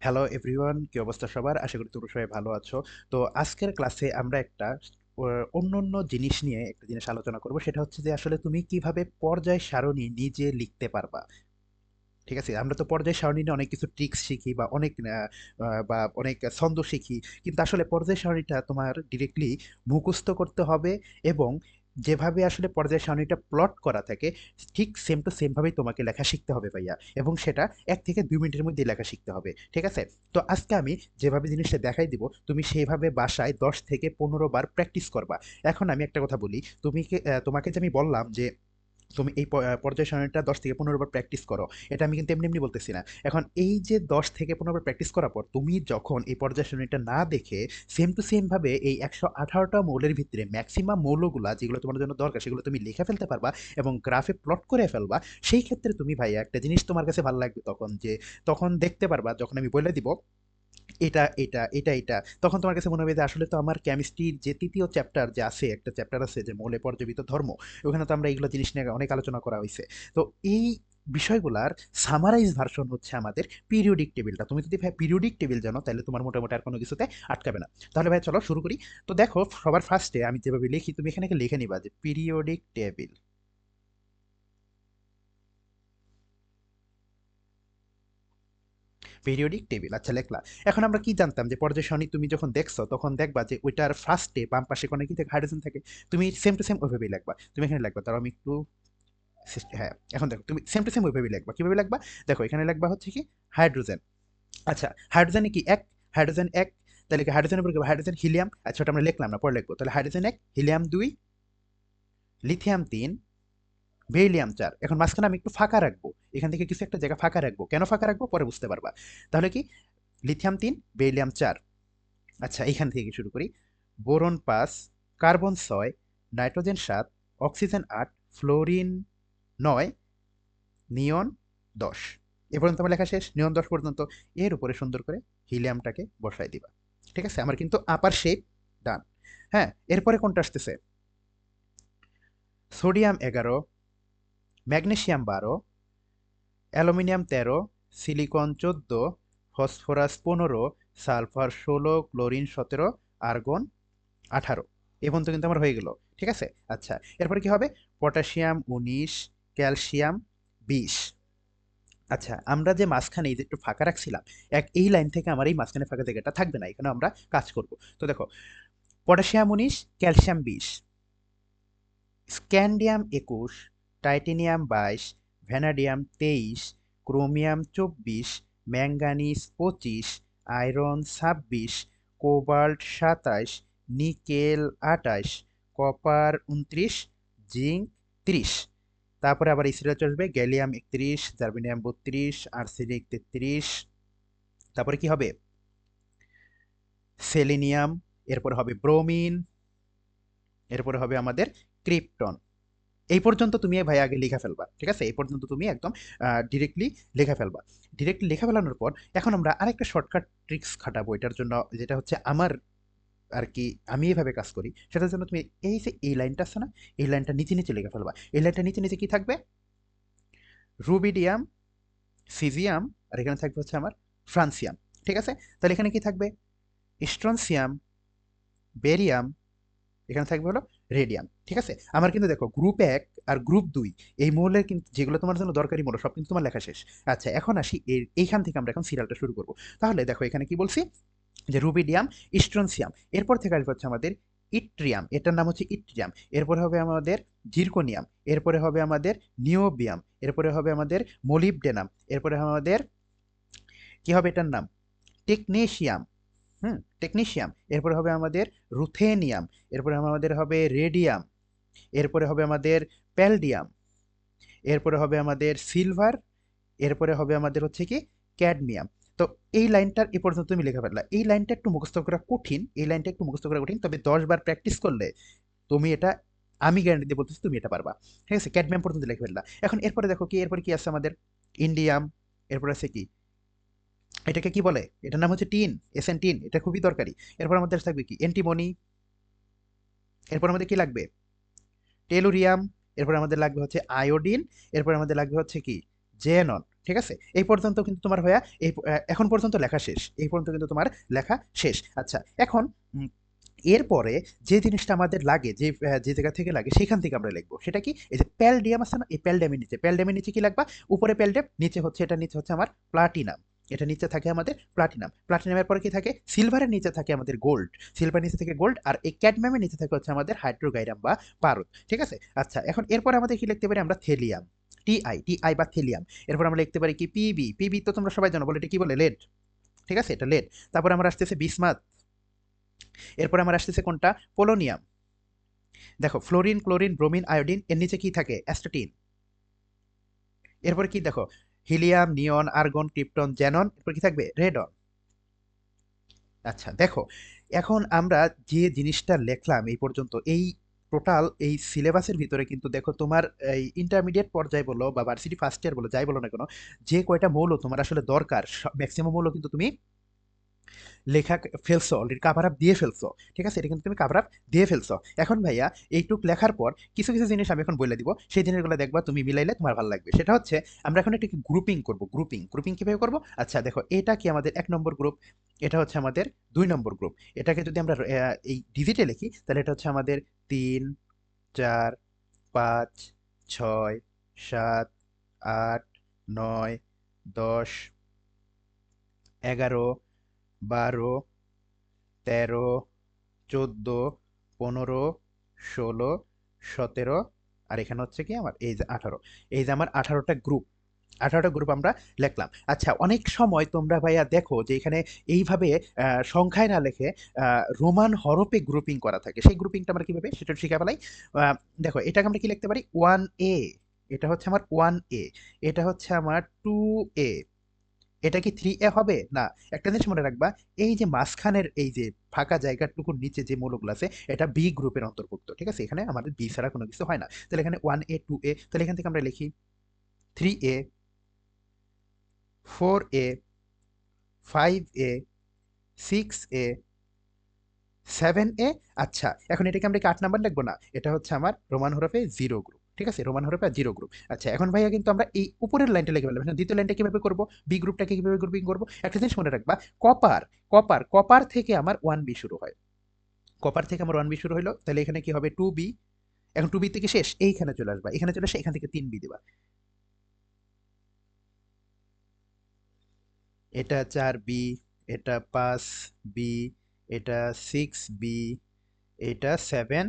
Hello everyone কি অবস্থা সবার? আশা করি তোমরা সবাই ভালো আছো। তো আজকের ক্লাসে আমরা একটা অন্য অন্য জিনিস নিয়ে একটা জিনিস আলোচনা করব। সেটা হচ্ছে যে আসলে তুমি কীভাবে পর্যায় সারণী নিজে লিখতে পারবা? ঠিক আছে? আমরা তো পর্যায় সারণী নিয়ে অনেক কিছু ট্রিক্স শিখি বা অনেক বা অনেক ছন্দ শিখি। কিন্তু আসলে পর্যায় সারণীটা তোমার ডিরেক্টলি মুখস্থ করতে হবে এবং যেভাবে আসলে পর্যায় সারণীটা প্লট করা থাকে, ঠিক সেম টু সেমভাবেই তোমাকে লেখা শিখতে হবে ভাইয়া। এবং সেটা এক থেকে দুই মিনিটের মধ্যে লেখা শিখতে হবে, ঠিক আছে? তো আজকে আমি যেভাবে জিনিসটা দেখাই দিব, তুমি সেইভাবে বাসায় দশ থেকে পনেরো বার প্র্যাকটিস করবা। এখন আমি একটা কথা বলি, তুমি তোমাকে যে আমি বললাম যে তুমি এই পর্যায় সারণীটা দশ থেকে পনেরো বার প্র্যাকটিস করো। এটা আমি কিন্তু এমনি এমনি বলতেছি না। এখন এই যে দশ থেকে পনেরো বার প্র্যাকটিস করার পর তুমি যখন এই পর্যায় সারণীটা না দেখে সেম টু সেমভাবে এই একশো আঠারোটা মৌলের ভিতরে ম্যাক্সিমাম মৌলগুলা যেগুলো তোমার জন্য দরকার সেগুলো তুমি লিখে ফেলতে পারবা এবং গ্রাফে প্লট করে ফেলবা, সেই ক্ষেত্রে তুমি ভাইয়া একটা জিনিস তোমার কাছে ভালো লাগবে তখন যে, তখন দেখতে পারবা, যখন আমি বলে দিব এটা এটা এটা এটা। তখন তোমার কাছে মনে হবে যে আসলে তো আমার কেমিস্ট্রির যে তৃতীয় চ্যাপ্টার যে আছে, একটা চ্যাপ্টার আছে যে মৌলে পর্যবিত ধর্ম, ওখানে তো আমরা এইগুলো জিনিস নিয়ে অনেক আলোচনা করা হয়েছে। তো এই বিষয়গুলার সামারাইজ ভার্সন হচ্ছে আমাদের পিরিয়ডিক টেবিলটা তুমি যদি ভাই পিরিয়ডিক টেবিল জানো, তাহলে তোমার মোটামুটি আর কোনো কিছুতে আটকাবে না। তাহলে ভাই চলো শুরু করি। তো দেখো, সবার ফার্স্টে আমি যেভাবে লিখি, তুমি এখানে লিখে নিবা যে পিরিয়ডিক টেবিল পিরিয়ডিক টেবিল আচ্ছা লেখলা। এখন আমরা কি জানতাম যে পর্যায় সারণী তুমি যখন দেখছ, তখন দেখবা যে ওইটার ফার্স্টে বাম পাশে কোনো কি থাকে হাইড্রোজেন থাকে, তুমি সেম টু সেম ওইভাবেই লিখবা। তুমি এখানে লিখবা তার আমি একটু হ্যাঁ এখন দেখো, তুমি সেম টু সেম ওইভাবেই লিখবা। কীভাবে লিখবা? দেখো, এখানে লিখবা হচ্ছে কি হাইড্রোজেন আচ্ছা হাইড্রোজেনে কি এক হাইড্রোজেন এক, তাহলে কি হাইড্রোজেনের উপর? হাইড্রোজেন হিলিয়াম আচ্ছা ওটা আমরা লিখলাম না, পরে লিখব। তাহলে হাইড্রোজেন এক হিলিয়াম দুই লিথিয়াম তিন বেরিলিয়াম চার। এখন মাঝখানে আমি একটু ফাঁকা রাখব। এখান থেকে কিছু একটা জায়গা ফাঁকা রাখব। কেন ফাঁকা রাখব? পরে বুঝতে পারবা। তাহলে কি? লিথিয়াম তিন বেরিলিয়াম চার। আচ্ছা এখান থেকে শুরু করি। বোরন পাঁচ, কার্বন ছয়, নাইট্রোজেন সাত, অক্সিজেন আট, ফ্লোরিন নয়, নিয়ন দশ। এ পর্যন্ত আমার লেখা শেষ। নিয়ন দশ পর্যন্ত। এর উপরে সুন্দর করে হিলিয়ামটাকে বসাই দিবা। ঠিক আছে? আমার কিন্তু আপার শেপ ডান হ্যাঁ এরপরে কোনটা আসতেছে? সোডিয়াম এগারো ম্যাগনেশিয়াম বারো অ্যালুমিনিয়াম তেরো, সিলিকন চোদ্দ, ফসফরাস পনেরো, সালফার ষোলো, ক্লোরিন সতেরো, আর্গন আঠারো। এ পর্যন্ত কিন্তু আমার হয়ে গেল। ঠিক আছে? আচ্ছা এরপরে কি হবে? পটাশিয়াম উনিশ, ক্যালসিয়াম বিশ। আচ্ছা আমরা যে মাঝখানে এই যে একটু ফাঁকা রাখছিলাম, এক এই লাইন থেকে আমার এই মাঝখানে ফাঁকা জায়গাটা থাকবে না এখানে আমরা কাজ করব। তো দেখো, পটাশিয়াম উনিশ, ক্যালসিয়াম বিশ। স্ক্যান্ডিয়াম একুশ, টাইটেনিয়াম বাইশ ভ্যানাডিয়াম তেইশ, ক্রোমিয়াম চব্বিশ ম্যাঙ্গানিজ পঁচিশ, আয়রন ছাব্বিশ, কোবাল্ট সাতাশ, নিকেল আটাশ, কপার উনত্রিশ জিঙ্ক ত্রিশ। তারপরে আবার ইসিরা চলবে গ্যালিয়াম একত্রিশ জার্মেনিয়াম বত্রিশ, আর্সেনিক তেত্রিশ। তারপরে কি হবে? সেলেনিয়াম, এরপর হবে ব্রোমিন, এরপরে হবে আমাদের ক্রিপ্টন। এই পর্যন্ত তুমি ভাই আগে লেখা ফেলবা, ঠিক আছে? এই পর্যন্ত তুমি একদম ডিরেক্টলি লেখা ফেলবা। ডিরেক্টলি লেখা ফেলানোর পর এখন আমরা আরেকটা শর্টকাট ট্রিক্স খাটাবো এটার জন্য, যেটা হচ্ছে আমার আর কি, আমি এইভাবে কাজ করি। সেটার জন্য তুমি এই যে এই লাইনটা আছে না, এই লাইনটা নিচে নিচে লিখে ফেলবা। এই লাইনটা নিচে নিচে কি থাকবে? রুবিডিয়াম সিজিয়াম আর এখানে থাকবে হচ্ছে আমার ফ্রান্সিয়াম ঠিক আছে? তাহলে এখানে কি থাকবে? স্ট্রনসিয়াম বেরিয়াম এখানে থাকবে হলো রেডিয়াম, ঠিক আছে? আমার কিন্তু দেখো গ্রুপ এক আর গ্রুপ দুই, এই মৌলের কিন্তু যেগুলো তোমার জন্য দরকারি মৌল, সব কিন্তু তোমার লেখা শেষ। আচ্ছা এখন আসি এইখান থেকে আমরা এখন সিরিয়ালটা শুরু করব। তাহলে দেখো এখানে কি বলছি? যে রুবিডিয়াম স্ট্রনসিয়াম এরপর থেকে আসবে হচ্ছে আমাদের ইট্রিয়াম এটার নাম হচ্ছে ইট্রিয়াম এরপরে হবে আমাদের জিরকোনিয়াম এরপরে হবে আমাদের নিওবিয়াম এরপরে হবে আমাদের মোলিবডেনাম এরপরে হবে আমাদের, কি হবে এটার নাম? টেকনেশিয়াম হুম টেকনিশিয়াম এরপরে হবে আমাদের রুথেনিয়াম এরপরে আমাদের হবে রেডিয়াম এরপরে হবে আমাদের প্যালডিয়াম এরপরে হবে আমাদের সিলভার এরপরে হবে আমাদের হচ্ছে কি ক্যাডমিয়াম তো এই লাইনটার এ পর্যন্ত তুমি লেখা ফেললা। এই লাইনটা একটু মুখস্থ করা কঠিন, এই লাইনটা একটু মুখস্থ করা কঠিন, তবে দশ বার প্র্যাকটিস করলে তুমি এটা, আমি গ্যারান্টি দিয়ে বলতেছি তুমি এটা পারবা। ঠিক আছে? ক্যাডমিয়াম পর্যন্ত লিখে ফেললা। এখন এরপরে দেখো কি, এরপরে কি আছে আমাদের? ইন্ডিয়াম এরপরে আছে কি? এটাকে কি বলে? এটার নাম হচ্ছে টিন এসএন টিন এটা খুবই দরকারি। এরপর আমাদের থাকবে কি? অ্যান্টিমনি এরপর আমাদের কি লাগবে? টেলুরিয়াম। এরপর আমাদের লাগবে হচ্ছে আয়োডিন। এরপর আমাদের লাগবে হচ্ছে কি? জেনন। ঠিক আছে? এই পর্যন্ত কিন্তু তোমার হয়ে, এই এখন পর্যন্ত লেখা শেষ। এই পর্যন্ত কিন্তু তোমার লেখা শেষ। আচ্ছা এখন এরপরে যে জিনিসটা আমাদের লাগে, যে যে জায়গা থেকে লাগে, সেখান থেকে আমরা লিখব। সেটা কি? এই যে প্যালডিয়াম আছে না? এই প্যালডিয়ামের নিচে। প্যালডিয়ামের নিচে কি লাগবা? উপরে প্যালডিয়াম, নিচে হচ্ছে এটা নিচে হচ্ছে আমার প্লাটিনাম। এটা নিচে থাকে আমাদের প্লাটিনাম প্লাটিনামের পরে কি থাকে? সিলভারের নিচে থাকে আমাদের গোল্ড সিলভার নিচে থাকে গোল্ড আর এই ক্যাডমিয়ামের নিচে থাকে হচ্ছে আমাদের হাইড্রোগাইরাম বা পারদ। ঠিক আছে? আচ্ছা এখন এরপর আমাদের কি লিখতে পারি আমরা? থেলিয়াম টিআই টিআই বা থেলিয়াম এরপর আমরা লিখতে পারি কি? পিবি পিবি তো তোমরা সবাই জানো, বলে এটা কি বলে? লেড ঠিক আছে? এটা লেড তারপর আমার আসতেছে বিসমাত এরপর আমার আসতেছে কোনটা? পোলোনিয়াম দেখো ফ্লোরিন ক্লোরিন ব্রোমিন আয়োডিন এর নিচে কি থাকে? অ্যাস্টাটিন এরপর কি দেখো? Helium, neon, argon, krypton xenon এরপর কি থাকবে? রেডন। আচ্ছা দেখো, এখন আমরা যে জিনিসটা লেখলাম এই পর্যন্ত, এই টোটাল এই সিলেবাসের ভিতরে কিন্তু দেখো তোমার এই ইন্টারমিডিয়েট পর্যায়ে বলো বা ভার্সিটি ফার্স্ট ইয়ার বলো, যাই বলো না কেন, যে কয়টা মৌল তোমার আসলে দরকার ম্যাক্সিমাম মৌল কিন্তু তুমি লেখা ফেলছো অলরেডি কাভার আপ দিয়ে ফেলছো। ঠিক আছে? এটা কিন্তু তুমি কাভার আপ দিয়ে ফেলছো। এখন ভাইয়া, এইটুক লেখার পর কিছু কিছু জিনিস আমি এখন বলে দিব। সেই জিনিসগুলো দেখবা, তুমি মিলাইলে তোমার ভালো লাগবে। সেটা হচ্ছে, আমরা এখন এটাকে গ্রুপিং করব গ্রুপিং গ্রুপিং কীভাবে করব? আচ্ছা দেখো, এটা কি আমাদের এক নম্বর গ্রুপ এটা হচ্ছে আমাদের দুই নম্বর গ্রুপ এটাকে যদি আমরা এই ডিজিটে লিখি, তাহলে এটা হচ্ছে আমাদের তিন, চার, পাঁচ, ছয়, সাত, আট, নয়, দশ, এগারো বারো তেরো চোদ্দ পনেরো ষোলো সতেরো আর এখানে হচ্ছে কি আমার এই যে আঠারো। এই যে আমার আঠারোটা গ্রুপ আঠারোটা গ্রুপ আমরা লিখলাম। আচ্ছা অনেক সময় তোমরা ভাইয়া দেখো যে এখানে এইভাবে সংখ্যায় না লেখে রোমান হরপে গ্রুপিং করা থাকে। সেই গ্রুপিংটা আমরা কীভাবে সেটা শিখে আহ, দেখো এটাকে আমরা কি লিখতে পারি? ওয়ান এ এটা হচ্ছে আমার ওয়ান এ এটা হচ্ছে আমার টু এ এটা কি থ্রি এ হবে? না, একটা জিনিস মনে রাখবা, এই যে মাঝখানের এই যে ফাঁকা জায়গাটুকুর নিচে যে মৌলগুলো আছে, এটা বি গ্রুপের অন্তর্ভুক্ত, ঠিক আছে? এখানে আমাদের বি ছাড়া কোনো কিছু হয় না। তাহলে এখানে ওয়ান এ টু এ তাহলে এখান থেকে আমরা লিখি three A four A five A six A seven A আচ্ছা এখন এটাকে আমরা কি আট নাম্বার লিখব না? এটা হচ্ছে আমার রোমান হরফে জিরো গ্রুপ ঠিক আছে? রোমান হরফে আর জিরো গ্রুপ আচ্ছা এখন ভাইয়া কিন্তু আমরা এই উপরের লাইনটা লিখে ফেললাম। দ্বিতীয় লাইনটা কীভাবে করব? বি গ্রুপটাকে কীভাবে গ্রুপিং করব? একটা জিনিস মনে রাখবা কপার কপার কপার থেকে আমার ওয়ান বি শুরু হয়। কপার থেকে আমার ওয়ান বি শুরু হলো তাহলে এখানে কি হবে? টু বি এখন টু বি থেকে শেষ, এইখানে চলে আসবা। এখানে চলে আসে এখান থেকে তিন বি দিবা। এটা চার বি এটা পাঁচ বি এটা সিক্স বি এটা সেভেন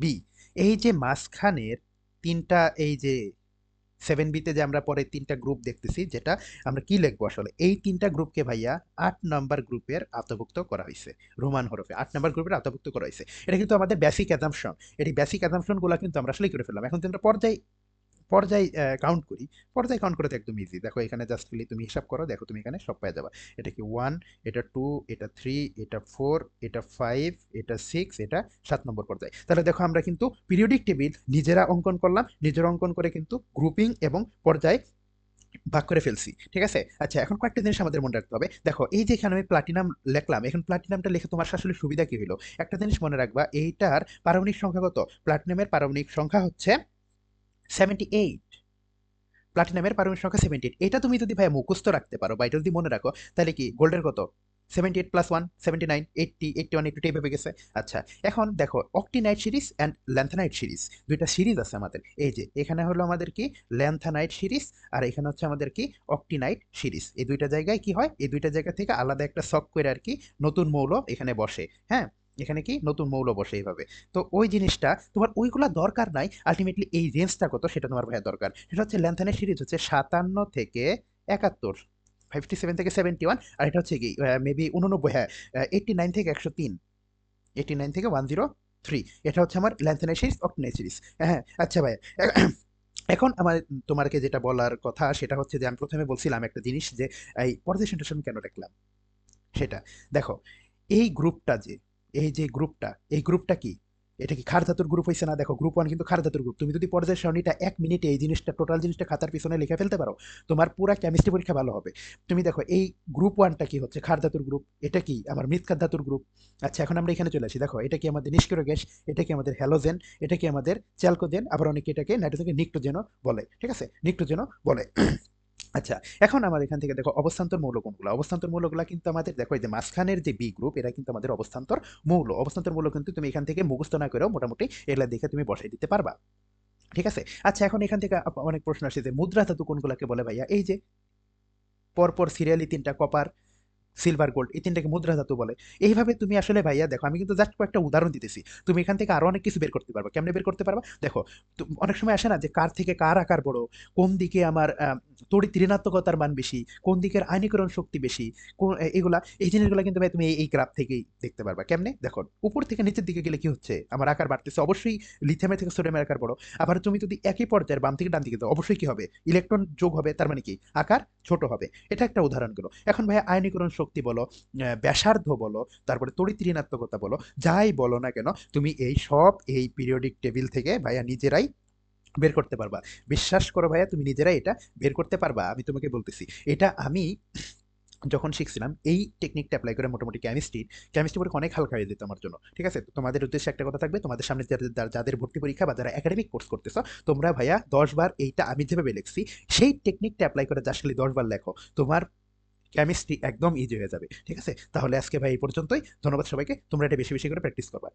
বি এই যে মাঝখানের তিনটা, এই যে সেভেন বিতে যে আমরা পরে তিনটা গ্রুপ দেখতেছি, যেটা আমরা কি লিখব আসলে? এই তিনটা গ্রুপকে ভাইয়া আট নম্বর গ্রুপের আত্মভুক্ত করা হয়েছে, রোমান হরফে। আট নম্বর গ্রুপের আত্মভুক্ত করা হয়েছে। এটা কিন্তু আমাদের বেসিক অ্যাজামশন এটি বেসিক অ্যাজামশনগুলো কিন্তু আমরা আসলে করে ফেললাম। এখন তোমরা পর্যায় পর্যায় কাউন্ট করি। পর্যায় কাউন্ট করতে একদম ইজি দেখো, এখানে জাস্ট খালি তুমি হিসাব করো, দেখো তুমি এখানে সব পেয়ে যাবা। এটা কি ওয়ান এটা টু এটা থ্রি এটা ফোর এটা ফাইভ এটা সিক্স এটা সাত নম্বর পর্যায়ে। তাহলে দেখো, আমরা কিন্তু পিরিয়ডিক টেবিল নিজেরা অঙ্কন করলাম। নিজেরা অঙ্কন করে কিন্তু গ্রুপিং এবং পর্যায় ভাগ করে ফেলছি। ঠিক আছে? আচ্ছা এখন কয়েকটা জিনিস আমাদের মনে রাখতে হবে। দেখো, এই যে এখানে আমি প্লাটিনাম লিখলাম, এখন প্লাটিনামটা লিখে তোমার আসলে সুবিধা কি হলো? একটা জিনিস মনে রাখবা, এইটার পারমাণবিক সংখ্যা কত? প্লাটিনামের পারমাণবিক সংখ্যা হচ্ছে সেভেন্টি এইট প্লাটিনামের পারমাণবিক সংখ্যা সেভেন্টি এইট এটা তুমি যদি ভাই মুখস্থ রাখতে পারো, বা এটা যদি মনে রাখো, তাহলে কি গোল্ডের কত? Seventy eight plus one seventy nine eighty eighty one eighty এইভাবে গেছে। আচ্ছা এখন দেখো actinide series and lanthanide series দুইটা সিরিজ আছে আমাদের। এই যে, এখানে হলো আমাদের কি? ল্যান্থানাইট সিরিজ আর এখানে হচ্ছে আমাদের কি? অক্টিনাইট সিরিজ এই দুইটা জায়গায় কি হয়? এই দুইটা জায়গা থেকে আলাদা একটা সক করে আর কি নতুন মৌল এখানে বসে। হ্যাঁ? এখানে কি নতুন মৌল বসে এইভাবে। তো ওই জিনিসটা তোমার ওইগুলা দরকার নাই। আলটিমেটলি এই রেঞ্জটা কত সেটা তোমার ভাইয়া দরকার। সেটা হচ্ছে ল্যান্থানের সিরিজ হচ্ছে সাতান্ন থেকে একাত্তর। ফিফটি সেভেন থেকে সেভেন্টি ওয়ান আর এটা হচ্ছে কি মেবি উননব্বই হ্যাঁ এইটটি নাইন থেকে একশো তিন। এইটটি নাইন থেকে ওয়ান জিরো থ্রি এটা হচ্ছে আমার ল্যান্থানের সিরিজ অক্টিনাই সিরিজ হ্যাঁ আচ্ছা ভাইয়া। এখন আমার তোমাকে যেটা বলার কথা সেটা হচ্ছে যে আমি প্রথমে বলছিলাম একটা জিনিস যে, এই পর্যায় কেন রাখলাম সেটা, দেখো, এই গ্রুপটা যে এই যে গ্রুপটা, এই গ্রুপটা কি? এটা কি ক্ষার ধাতুর গ্রুপ হয়েছে না? দেখো, গ্রুপ ওয়ান কিন্তু ক্ষার ধাতুর গ্রুপ। তুমি যদি পর্যায় সারণীটা এক মিনিটে এই জিনিসটা, টোটাল জিনিসটা খাতার পিছনে লিখে ফেলতে পারো, তোমার পুরা কেমিস্ট্রি পরীক্ষা ভালো হবে। তুমি দেখো, এই গ্রুপ ওয়ানটা কি হচ্ছে? ক্ষার ধাতুর গ্রুপ এটা কি? আমার মৃৎক্ষার ধাতুর গ্রুপ আচ্ছা এখন আমরা এখানে চলে আসি। দেখো, এটা কি আমাদের নিষ্ক্রিয় গ্যাস? এটা কি আমাদের হ্যালোজেন এটা কি আমাদের চ্যালকোজেন আবার অনেকে এটাকে নাইট্রোজেনকে নিক্টোজেনও বলে, ঠিক আছে? নিক্টোজেনও বলে। আচ্ছা এখন আমাদের এখান থেকে দেখো অবস্থান্তর মৌল কোনগুলো? অবস্থান্তর মৌলগুলো কিন্তু আমাদের দেখো এই যে মাঝখানের যে বি গ্রুপ এরা কিন্তু আমাদের অবস্থান্তর মৌল। অবস্থান্তর মৌল কিন্তু তুমি এখান থেকে মুখস্থ না করেও মোটামুটি এগুলা দেখে তুমি বসাই দিতে পারবা। ঠিক আছে? আচ্ছা এখন এখান থেকে অনেক প্রশ্ন আসে যে মুদ্রা ধাতু কোনগুলোকে বলে ভাইয়া? এই যে পরপর সিরিয়ালি তিনটা কপার সিলভার গোল্ড এই তিনটাকে মুদ্রা ধাতু বলে। এইভাবে তুমি আসলে ভাইয়া দেখো, আমি কিন্তু জাস্ট কয়েকটা উদাহরণ দিতেছি। তুমি এখান থেকে আরও অনেক কিছু বের করতে পারবা। কেমনে বের করতে পারবা? দেখো অনেক সময় আসে না যে কার থেকে কার আকার বড়, কোন দিকে আমার তড়িৎ ঋণাত্মকতার মান বেশি, কোন দিকের আইনীকরণ শক্তি বেশি, কোন এগুলা, এই জিনিসগুলো কিন্তু ভাই তুমি এই- এই গ্রাফ থেকেই দেখতে পারবা। কেমনে? দেখো, উপর থেকে নিচের দিকে গেলে কি হচ্ছে? আমার আকার বাড়তেছে। অবশ্যই লিথিয়ামের থেকে সোডিয়ামের আকার বড়। আবার তুমি যদি একই পর্যায়ের বাম থেকে ডান দিকে দাও অবশ্যই কি হবে? ইলেকট্রন যোগ হবে, তার মানে কি? আকার ছোট হবে। এটা একটা উদাহরণ গেলো এখন ভাই আইনীকরণ শক্তি বলো ব্যাসার্ধ বলো, তারপরে তড়িৎ ঋণাত্মকতা বলো, যাই বলো না কেন, তুমি এই সব এই পিরিয়ডিক টেবিল থেকে ভাইয়া নিজেরাই বের করতে পারবা। বিশ্বাস করো ভাইয়া, তুমি নিজেরাই এটা বের করতে পারবা। আমি তোমাকে বলতেছি, এটা আমি যখন শিখছিলাম, এই টেকনিকটা অ্যাপ্লাই করে মোটামুটি কেমিস্ট্রি কেমিস্ট্রি পরীক্ষা অনেক হালকা হয়ে যেত আমার জন্য। ঠিক আছে? তোমাদের উদ্দেশ্যে একটা কথা থাকবে, তোমাদের সামনে যাদের যাদের ভর্তি পরীক্ষা বা যারা একাডেমিক কোর্স করতেছো, তোমরা ভাইয়া দশ বার এইটা আমি যেভাবে লিখছি, সেই টেকনিকটা অ্যাপ্লাই করে জাস্ট খালি দশ বার লেখো। তোমার কেমিস্ট্রি একদম ইজি হয়ে যাবে। ঠিক আছে? তাহলে আজকে ভাই এই পর্যন্তই। ধন্যবাদ সবাইকে। তোমরা এটা বেশি বেশি করে প্র্যাকটিস করবা।